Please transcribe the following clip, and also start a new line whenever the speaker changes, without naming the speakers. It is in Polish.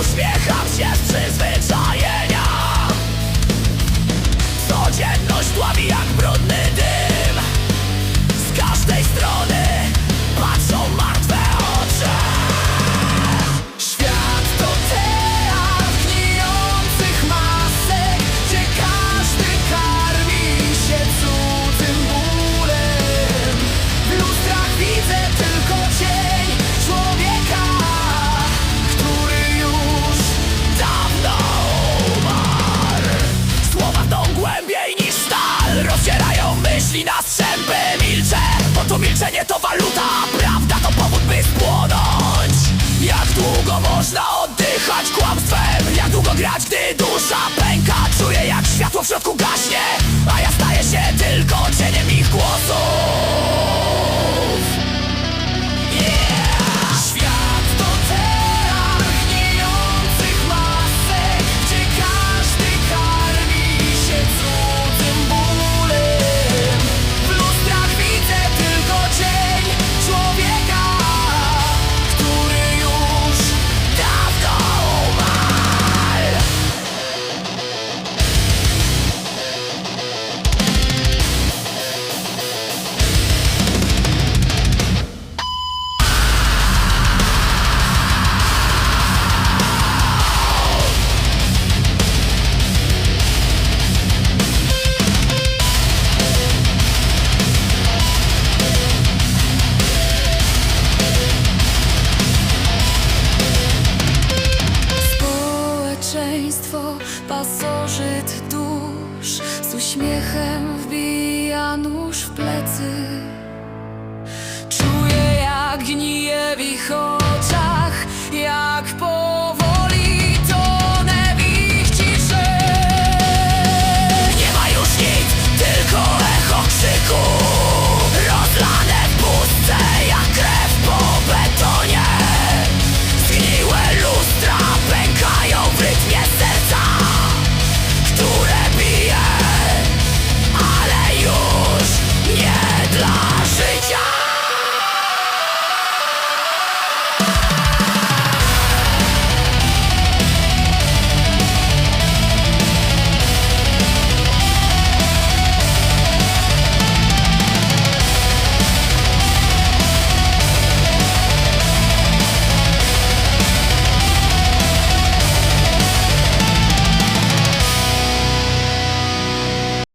Uśmiecham się z jeśli na zęby milczę Bo to milczenie to waluta, prawda to powód by spłonąć Jak długo można oddychać kłamstwem? Jak długo grać, gdy dusza pęka? Czuję jak światło w środku gaśnie
uśmiechem wbija nóż w plecy.